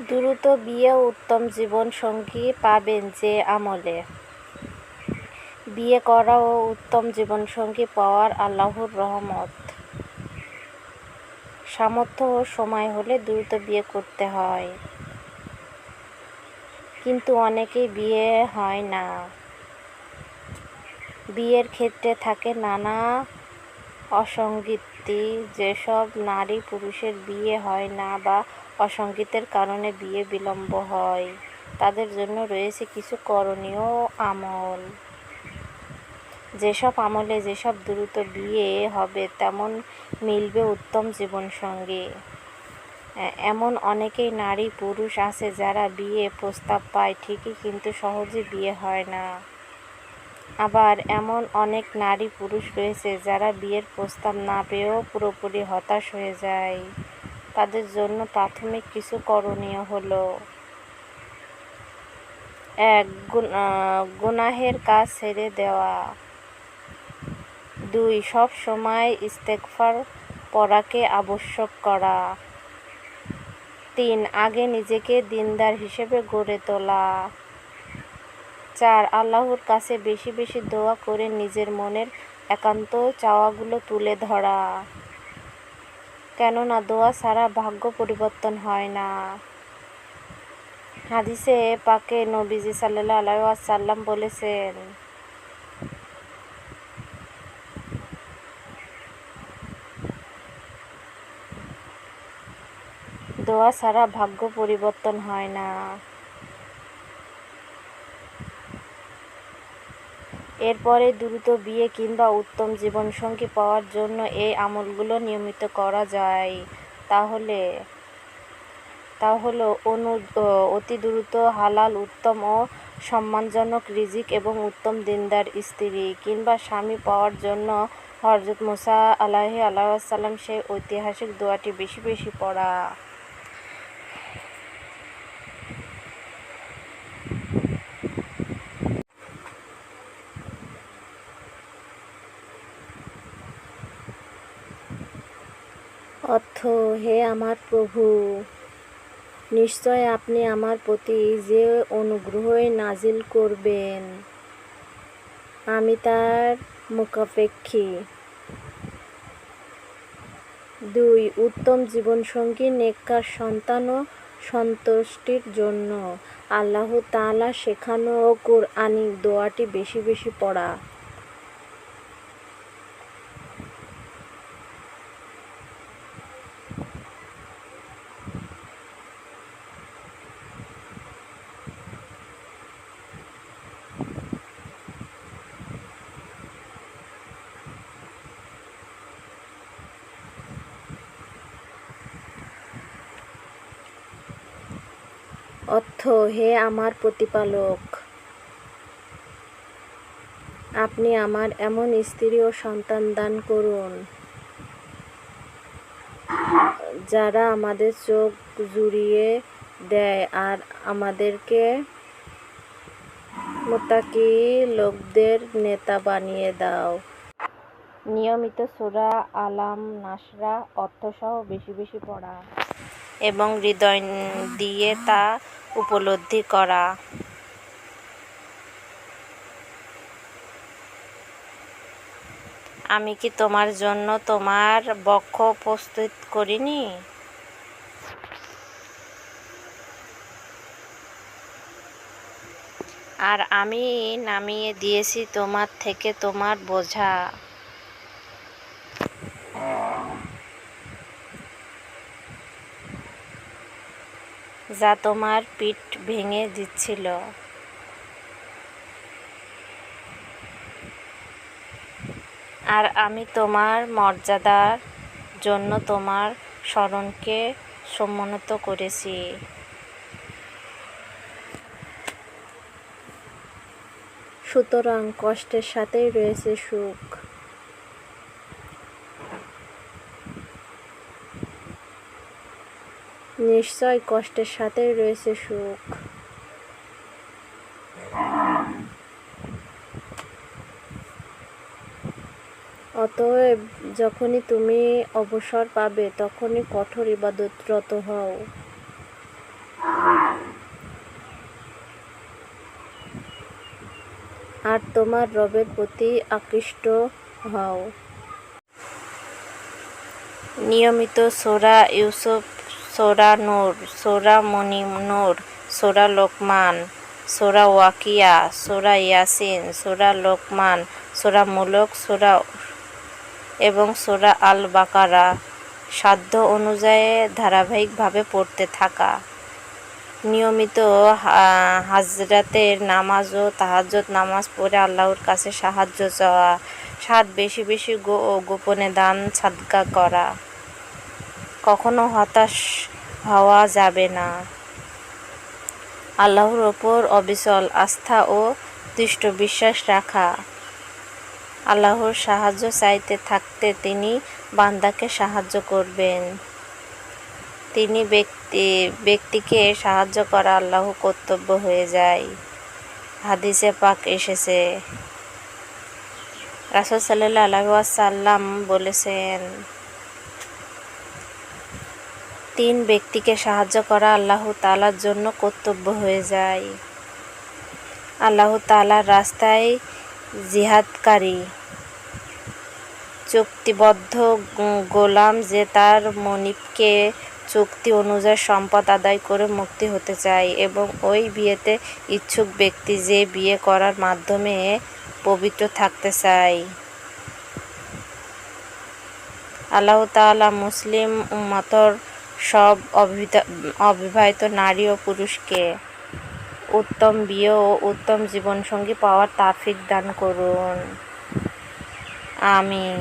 দ্রুত বিয়ে উত্তম জীবন সঙ্গী পাবেন যে আমলে। বিয়ে করা ও উত্তম জীবনসঙ্গী পাওয়ার আল্লাহর রহমত। সামর্থ্য ও সময় হলে দ্রুত বিয়ে করতে হয়। কিন্তু অনেকেই বিয়ে হয় না। বিয়ের ক্ষেত্রে থাকে নানা অসঙ্গতি যেসব নারী পুরুষের বিয়ে হয় না বা অসঙ্গতির কারণে বিয়ে বিলম্ব হয়, তাদের জন্য রয়েছে কিছু করণীয় আমল। যেসব আমলে যেসব দ্রুত বিয়ে হবে, তেমন মিলবে উত্তম জীবনসঙ্গী এমন অনেকেই নারী পুরুষ আছে যারা বিয়ে প্রস্তাব পায় ঠিকই কিন্তু সহজে বিয়ে হয় না। আবার এমন অনেক নারী পুরুষ রয়েছে যারা বিয়ের প্রস্তাব না পেয়েও পুরোপুরি হতাশ হয়ে যায়। তাদের জন্য প্রাথমিক কিছু করণীয় হলো এক, গুন- গুনাহের কাজ ছেড়ে দেওয়া। দুই, সব সময় ইস্তেগফার পড়াকে আবশ্যক করা। তিন, আগে নিজেকে দিনদার হিসেবে গড়ে তোলা। চার, আল্লাহর কাছে বেশি বেশি দোয়া করে নিজের মনের একান্ত চাওয়াগুলো তুলে ধরা। কেননা দোয়া ছাড়া ভাগ্য পরিবর্তন হয় না। হাদিসে পাকে নবীজি সাল্লাল্লাহু আলাইহি ওয়াসাল্লাম বলেছেন, দোয়া ছাড়া ভাগ্য পরিবর্তন হয় না। এরপরে দ্রুত বিয়ে কিংবা উত্তম জীবনসঙ্গী পাওয়ার জন্য এই আমলগুলো নিয়মিত করা যায়। তাহলে তা হলো অনু অতি দ্রুত হালাল, উত্তম ও সম্মানজনক রিজিক এবং উত্তম দিনদার স্ত্রী কিংবা স্বামী পাওয়ার জন্য হরজত মুসা আলাহি আল্লাহাল্লাম সেই ঐতিহাসিক দোয়াটি বেশি বেশি পড়া। অর্থ, হে আমার প্রভু, নিশ্চয় আপনি আমার প্রতি যে অনুগ্রহই নাজিল করবেন, আমি তার মুখাপেক্ষী। দুই, উত্তম জীবনসঙ্গী নেককার সন্তান ও সন্তুষ্টির জন্য আল্লাহ তাআলা শেখানো ও কোরআনিক দোয়াটি বেশি বেশি পড়া। অর্থ, হে আমার প্রতিপালক। আপনি আমার এমন স্ত্রী ও সন্তান দান করুন, যারা আমাদের চোখ জুড়িয়ে দেয় আর আমাদেরকে মোতাকি লোকদের নেতা বানিয়ে দাও। নিয়মিত সূরা আলাম, নাসরা, অর্থসহ বেশি বেশি পড়া। এবং হৃদয় দিয়ে তা উপলব্ধি করা। আমি কি তোমার জন্য তোমার বক্ষ প্রস্তুত করিনি? আর আমি নামিয়ে দিয়েছি তোমার থেকে তোমার বোঝা। যা তোমার পিঠ ভেঙে দিচ্ছিল। আর আমি তোমার মর্যাদার জন্য তোমার স্মরণকে সম্মানিত করেছি। সুতরাং কষ্টের সাথেই রয়েছে সুখ। নিশ্চয় কষ্টের সাথেই রয়েছে সুখ। অতএব যখনই তুমি অবসর পাবে, তখনই কঠোর ইবাদতরত হও। আর তোমার রবের প্রতি আকৃষ্ট হও। নিয়মিত সোরা ইউসুফ সোরা নূর, সোরা মনি নূর, সোরা লোকমান, সোরা ওয়াকিয়া, সোরা ইয়াসিন, সোরা লোকমান, সোরা মুলক, সোরা এবং সোরা আল বাকারা সাধ্য অনুযায়ী ধারাবাহিকভাবে পড়তে থাকা। নিয়মিত হাজরাতের নামাজ ও তাহাজ্জুদ নামাজ পড়ে আল্লাহর কাছে সাহায্য চাওয়া, সাত বেশি বেশি গোপনে দান, সাদকা করা। কখনো হতাশ হওয়া যাবে না। আল্লাহর ওপর অবিচল আস্থা ও দৃষ্ট বিশ্বাস রাখা। আল্লাহর সাহায্য চাইতে থাকতে তিনি বান্দাকে সাহায্য করবেন। তিনি ব্যক্তি, ব্যক্তিকে সাহায্য করা আল্লাহ কর্তব্য হয়ে যায়। হাদিসে পাক এসেছে। রাসুল সাল্লাহ আলহাসাল্লাম বলেছেন তিন ব্যক্তিকে সাহায্য করা আল্লাহ তালার জন্য কর্তব্য হয়ে যায়। আল্লাহ তালার রাস্তায় জিহাদকারী, চুক্তিবদ্ধ গোলাম যে তার মনিবকে চুক্তি অনুযায়ী সম্পদ আদায় করে মুক্তি হতে চায় এবং ওই বিয়েতে ইচ্ছুক ব্যক্তি যে বিয়ে করার মাধ্যমে পবিত্র থাকতে চায়। আল্লাহ তাআলা মুসলিম উম্মতর সব অবিবাহিত নারী ও পুরুষকে উত্তম বিয়ে ও উত্তম জীবনসঙ্গী পাওয়ার তাফিক দান করুন। আমিন।